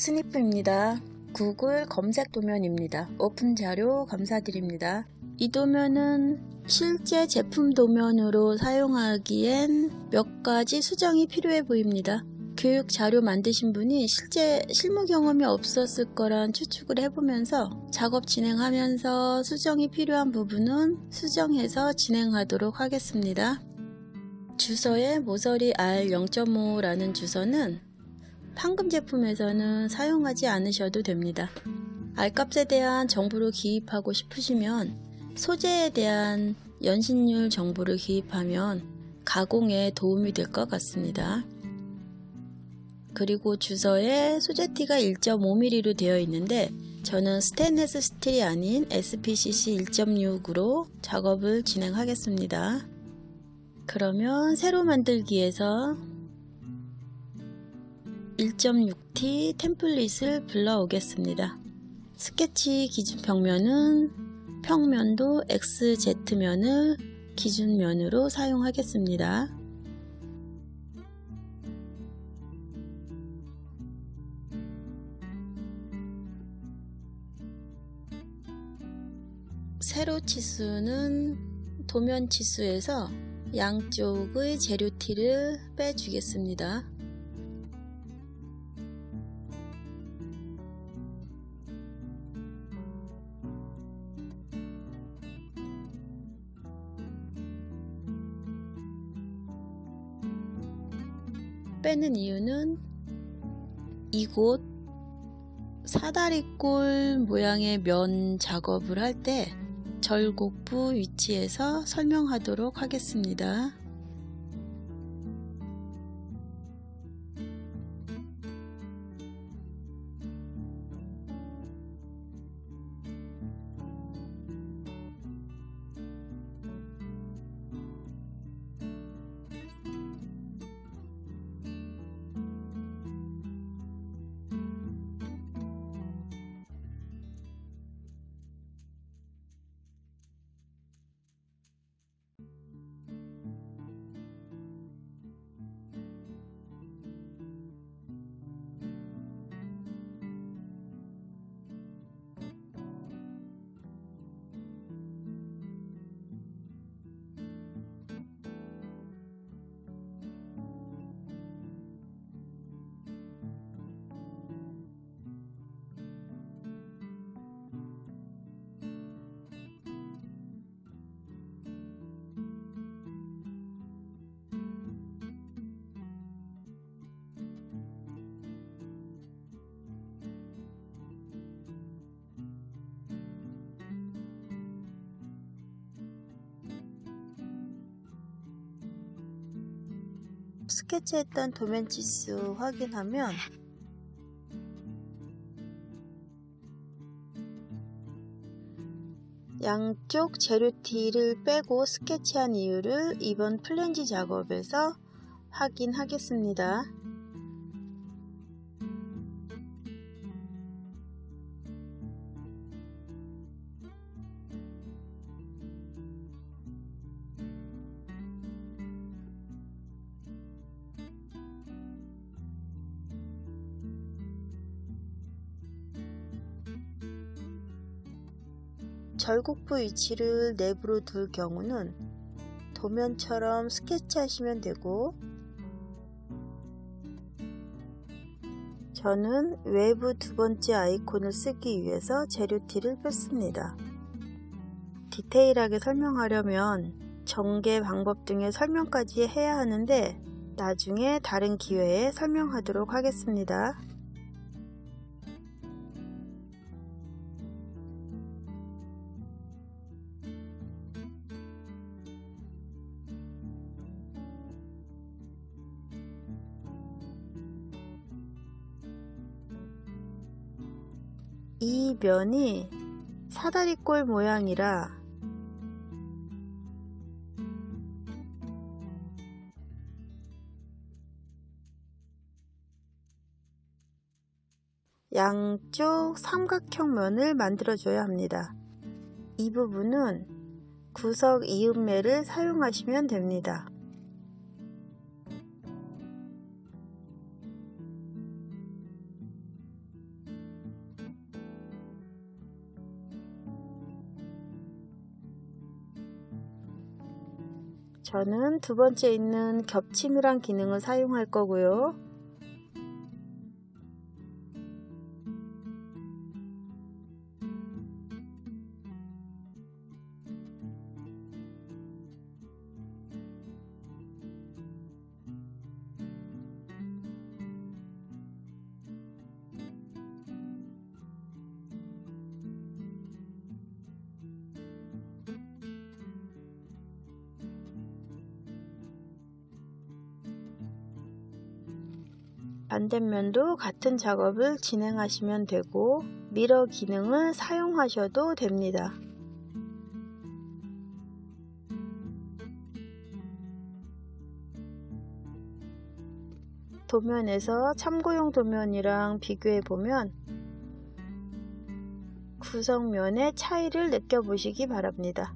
스니프입니다. 구글 검색 도면입니다. 오픈 자료 감사드립니다. 이 도면은 실제 제품 도면으로 사용하기엔 몇 가지 수정이 필요해 보입니다. 교육 자료 만드신 분이 실제 실무 경험이 없었을 거란 추측을 해보면서 작업 진행하면서 수정이 필요한 부분은 수정해서 진행하도록 하겠습니다. 주소에 모서리 R0.5라는 주소는 판금 제품에서는 사용하지 않으셔도 됩니다. R값에 대한 정보를 기입하고 싶으시면 소재에 대한 연신율 정보를 기입하면 가공에 도움이 될 것 같습니다. 그리고 주소에 소재티가 1.5mm로 되어 있는데 저는 스테인레스 스틸이 아닌 SPCC 1.6으로 작업을 진행하겠습니다. 그러면 새로 만들기에서 1.6T 템플릿을 불러오겠습니다. 스케치 기준 평면은 평면도 XZ면을 기준면으로 사용하겠습니다. 세로 치수는 도면 치수에서 양쪽의 재료티를 빼주겠습니다. 빼는 이유는 이곳 사다리꼴 모양의 면 작업을 할 때 절곡부 위치에서 설명하도록 하겠습니다. 스케치했던 도면 치수 확인하면 양쪽 재료티를 빼고 스케치한 이유를 이번 플랜지 작업에서 확인하겠습니다. 절곡부 위치를 내부로 둘 경우는 도면처럼 스케치하시면 되고 저는 외부 두 번째 아이콘을 쓰기 위해서 재료티를 뺐습니다. 디테일하게 설명하려면 전개 방법 등의 설명까지 해야 하는데 나중에 다른 기회에 설명하도록 하겠습니다. 이 면이 사다리꼴 모양이라 양쪽 삼각형 면을 만들어 줘야 합니다. 이 부분은 구석 이음매를 사용하시면 됩니다. 저는 두 번째 있는 겹침이란 기능을 사용할 거고요. 반대면도 같은 작업을 진행하시면 되고 미러 기능을 사용하셔도 됩니다. 도면에서 참고용 도면이랑 비교해 보면 구성면의 차이를 느껴보시기 바랍니다.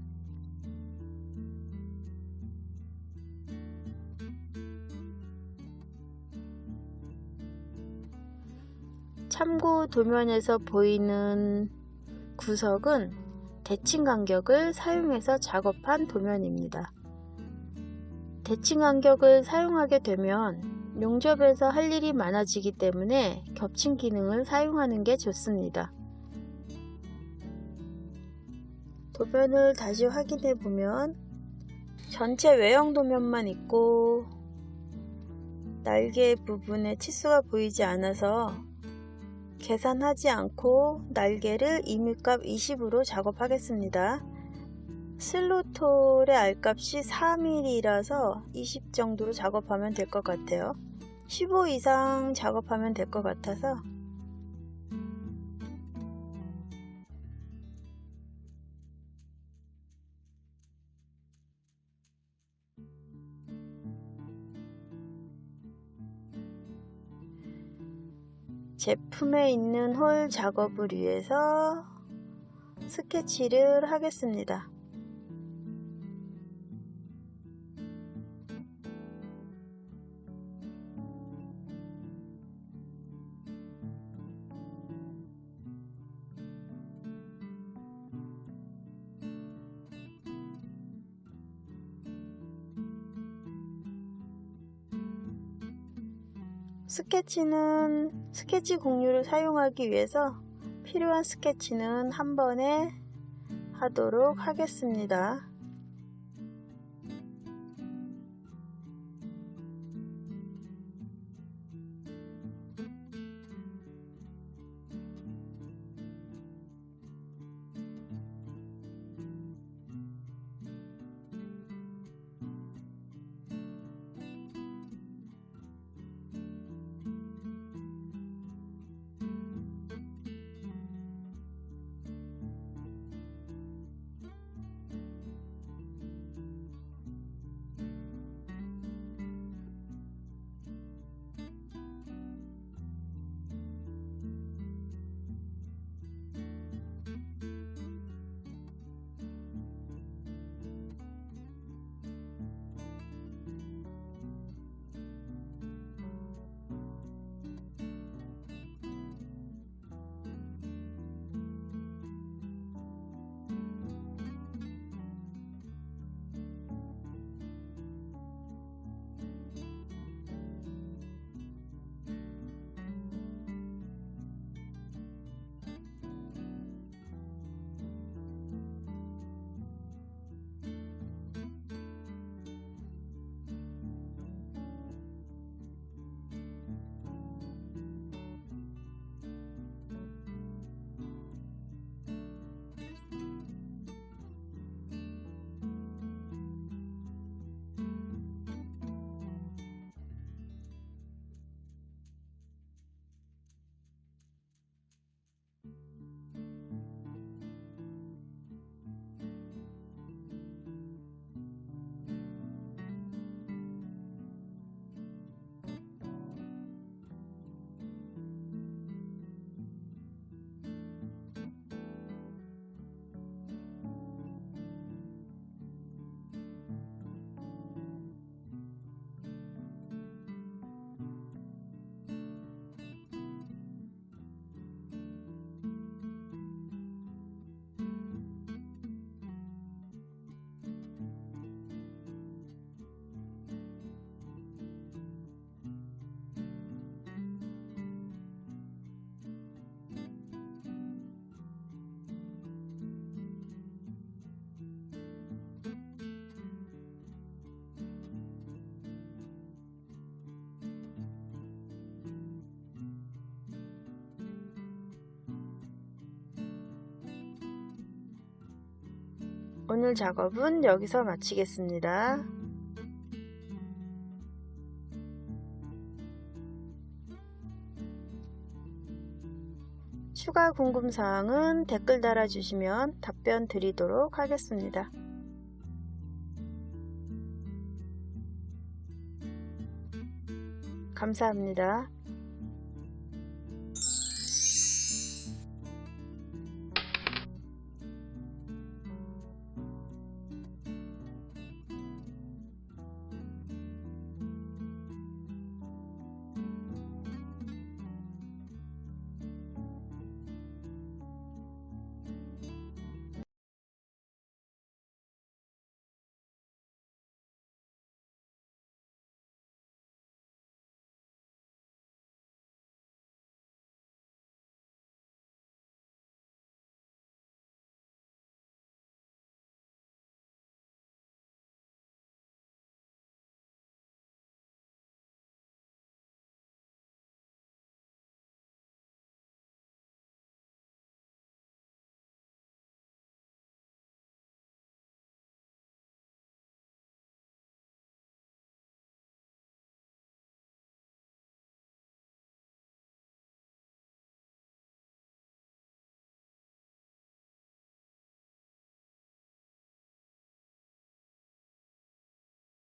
참고 도면에서 보이는 구석은 대칭 간격을 사용해서 작업한 도면입니다. 대칭 간격을 사용하게 되면 용접에서 할 일이 많아지기 때문에 겹친 기능을 사용하는 게 좋습니다. 도면을 다시 확인해 보면 전체 외형 도면만 있고 날개 부분에 치수가 보이지 않아서 계산하지 않고 날개를 이밀값 20으로 작업하겠습니다. 슬로톨의 알값이 4mm라서 20 정도로 작업하면 될 것 같아요. 15 이상 작업하면 될 것 같아서 제품에 있는 홀 작업을 위해서 스케치를 하겠습니다. 스케치는 스케치 공유를 사용하기 위해서 필요한 스케치는 한 번에 하도록 하겠습니다. 오늘 작업은 여기서 마치겠습니다. 추가 궁금사항은 댓글 달아주시면 답변 드리도록 하겠습니다. 감사합니다.